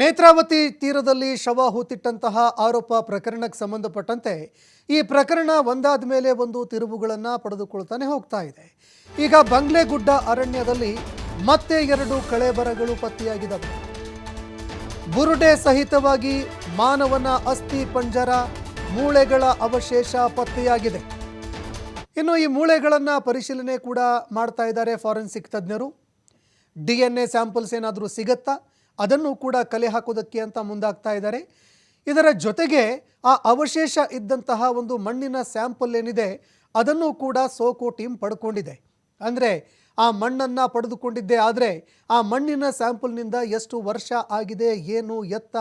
ನೇತ್ರಾವತಿ ತೀರದಲ್ಲಿ ಶವ ಹೂತಿಟ್ಟಂತಹ ಆರೋಪ ಪ್ರಕರಣಕ್ಕೆ ಸಂಬಂಧಪಟ್ಟಂತೆ ಈ ಪ್ರಕರಣ ಒಂದಾದ ಮೇಲೆ ಒಂದು ತಿರುವುಗಳನ್ನು ಪಡೆದುಕೊಳ್ತಾನೆ ಹೋಗ್ತಾ ಇದೆ. ಈಗ ಬಂಗ್ಲೆಗುಡ್ಡ ಅರಣ್ಯದಲ್ಲಿ ಮತ್ತೆ ಎರಡು ಕಳೆಬರಗಳು ಪತ್ತೆಯಾಗಿದ್ದಾವೆ. ಬುರುಡೆ ಸಹಿತವಾಗಿ ಮಾನವನ ಅಸ್ಥಿ ಪಂಜರ ಮೂಳೆಗಳ ಅವಶೇಷ ಪತ್ತೆಯಾಗಿದೆ. ಇನ್ನು ಈ ಮೂಳೆಗಳನ್ನು ಪರಿಶೀಲನೆ ಕೂಡ ಮಾಡ್ತಾ ಇದ್ದಾರೆ ಫಾರೆನ್ಸಿಕ್ ತಜ್ಞರು. ಡಿ ಎನ್ ಎ ಸ್ಯಾಂಪಲ್ಸ್ ಏನಾದರೂ ಸಿಗತ್ತಾ? ಅದನ್ನು ಕೂಡ ಕಲೆ ಹಾಕೋದಕ್ಕೆ ಅಂತ ಮುಂದಾಗ್ತಾ ಇದ್ದಾರೆ. ಇದರ ಜೊತೆಗೆ ಆ ಅವಶೇಷ ಇದ್ದಂತಹ ಒಂದು ಮಣ್ಣಿನ ಸ್ಯಾಂಪಲ್ ಏನಿದೆ, ಅದನ್ನು ಕೂಡ ಸೋಕೋ ಟೀಮ್ ಪಡ್ಕೊಂಡಿದೆ. ಅಂದರೆ ಆ ಮಣ್ಣನ್ನು ಪಡೆದುಕೊಂಡಿದ್ದೆ ಆದರೆ ಆ ಮಣ್ಣಿನ ಸ್ಯಾಂಪಲ್ನಿಂದ ಎಷ್ಟು ವರ್ಷ ಆಗಿದೆ, ಏನು ಎತ್ತ,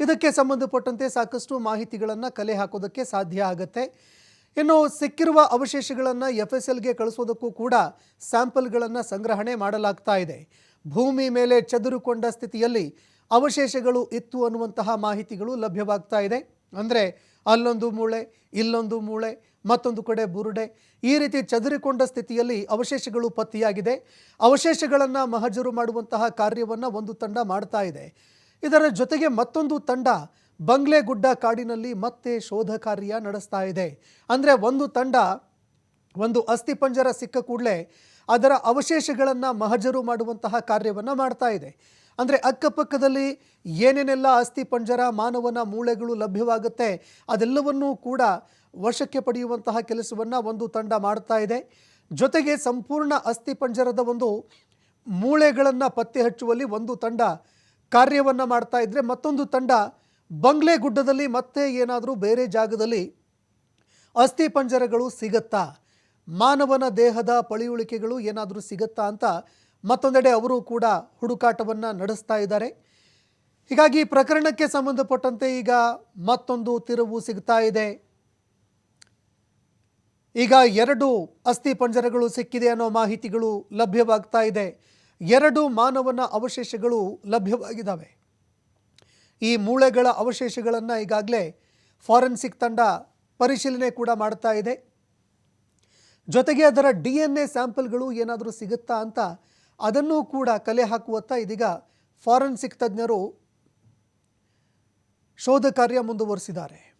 ಇದಕ್ಕೆ ಸಂಬಂಧಪಟ್ಟಂತೆ ಸಾಕಷ್ಟು ಮಾಹಿತಿಗಳನ್ನು ಕಲೆ ಹಾಕೋದಕ್ಕೆ ಸಾಧ್ಯ ಆಗುತ್ತೆ. ಇನ್ನು ಸಿಕ್ಕಿರುವ ಅವಶೇಷಗಳನ್ನು ಎಫ್ ಎಸ್ ಎಲ್ಗೆ ಕಳಿಸೋದಕ್ಕೂ ಕೂಡ ಸ್ಯಾಂಪಲ್ಗಳನ್ನು ಸಂಗ್ರಹಣೆ ಮಾಡಲಾಗ್ತಾ ಇದೆ. ಭೂಮಿ ಮೇಲೆ ಚದುರುಕೊಂಡ ಸ್ಥಿತಿಯಲ್ಲಿ ಅವಶೇಷಗಳು ಇತ್ತು ಅನ್ನುವಂತಹ ಮಾಹಿತಿಗಳು ಲಭ್ಯವಾಗ್ತಾ ಇದೆ. ಅಂದರೆ ಅಲ್ಲೊಂದು ಮೂಳೆ, ಇಲ್ಲೊಂದು ಮೂಳೆ, ಮತ್ತೊಂದು ಕಡೆ ಬುರುಡೆ, ಈ ರೀತಿ ಚದುರಿಕೊಂಡ ಸ್ಥಿತಿಯಲ್ಲಿ ಅವಶೇಷಗಳು ಪತ್ತೆಯಾಗಿದೆ. ಅವಶೇಷಗಳನ್ನು ಮಹಜರು ಮಾಡುವಂತಹ ಕಾರ್ಯವನ್ನು ಒಂದು ತಂಡ ಮಾಡ್ತಾ ಇದೆ. ಇದರ ಜೊತೆಗೆ ಮತ್ತೊಂದು ತಂಡ ಬಂಗ್ಲೆಗುಡ್ಡ ಕಾಡಿನಲ್ಲಿ ಮತ್ತೆ ಶೋಧ ಕಾರ್ಯ ನಡೆಸ್ತಾ ಇದೆ. ಅಂದರೆ ಒಂದು ತಂಡ ಒಂದು ಅಸ್ಥಿಪಂಜರ ಸಿಕ್ಕ ಕೂಡಲೇ ಅದರ ಅವಶೇಷಗಳನ್ನು ಮಹಜರು ಮಾಡುವಂತಹ ಕಾರ್ಯವನ್ನು ಮಾಡ್ತಾ ಇದೆ. ಅಂದರೆ ಅಕ್ಕಪಕ್ಕದಲ್ಲಿ ಏನೇನೆಲ್ಲ ಅಸ್ಥಿಪಂಜರ ಮಾನವನ ಮೂಳೆಗಳು ಲಭ್ಯವಾಗುತ್ತೆ, ಅದೆಲ್ಲವನ್ನೂ ಕೂಡ ವಶಕ್ಕೆ ಪಡೆಯುವಂತಹ ಕೆಲಸವನ್ನು ಒಂದು ತಂಡ ಮಾಡ್ತಾ ಇದೆ. ಜೊತೆಗೆ ಸಂಪೂರ್ಣ ಅಸ್ಥಿಪಂಜರದ ಒಂದು ಮೂಳೆಗಳನ್ನು ಪತ್ತೆ ಹಚ್ಚುವಲ್ಲಿ ಒಂದು ತಂಡ ಕಾರ್ಯವನ್ನು ಮಾಡ್ತಾ ಇದ್ದರೆ ಮತ್ತೊಂದು ತಂಡ ಬಂಗ್ಲೆ ಗುಡ್ಡದಲ್ಲಿ ಮತ್ತೆ ಏನಾದರೂ ಬೇರೆ ಜಾಗದಲ್ಲಿ ಅಸ್ಥಿಪಂಜರಗಳು ಸಿಗತ್ತಾ? ಮಾನವನ ದೇಹದ ಪಳಿಯುಳಿಕೆಗಳು ಏನಾದರೂ ಸಿಗುತ್ತಾ ಅಂತ ಮತ್ತೊಂದೆಡೆ ಅವರು ಕೂಡ ಹುಡುಕಾಟವನ್ನು ನಡೆಸ್ತಾ ಇದ್ದಾರೆ. ಹೀಗಾಗಿ ಪ್ರಕರಣಕ್ಕೆ ಸಂಬಂಧಪಟ್ಟಂತೆ ಈಗ ಮತ್ತೊಂದು ತಿರುವು ಸಿಗ್ತಾ ಇದೆ. ಈಗ ಎರಡು ಅಸ್ಥಿ ಪಂಜರಗಳು ಸಿಕ್ಕಿದೆ ಅನ್ನೋ ಮಾಹಿತಿಗಳು ಲಭ್ಯವಾಗ್ತಾ ಇದೆ. ಎರಡು ಮಾನವನ ಅವಶೇಷಗಳು ಲಭ್ಯವಾಗಿದ್ದಾವೆ. ಈ ಮೂಳೆಗಳ ಅವಶೇಷಗಳನ್ನು ಈಗಾಗಲೇ ಫಾರೆನ್ಸಿಕ್ ತಂಡ ಪರಿಶೀಲನೆ ಕೂಡ ಮಾಡ್ತಾ ಇದೆ. ಜೊತೆಗೆ ಅದರ ಡಿ ಎನ್ ಎ ಸ್ಯಾಂಪಲ್ಗಳು ಏನಾದರೂ ಸಿಗುತ್ತಾ ಅಂತ ಅದನ್ನೂ ಕೂಡ ಕಲೆ ಹಾಕುವತ್ತ ಇದೀಗ ಫಾರೆನ್ಸಿಕ್ ತಜ್ಞರು ಶೋಧ ಕಾರ್ಯ ಮುಂದುವರಿಸಿದ್ದಾರೆ.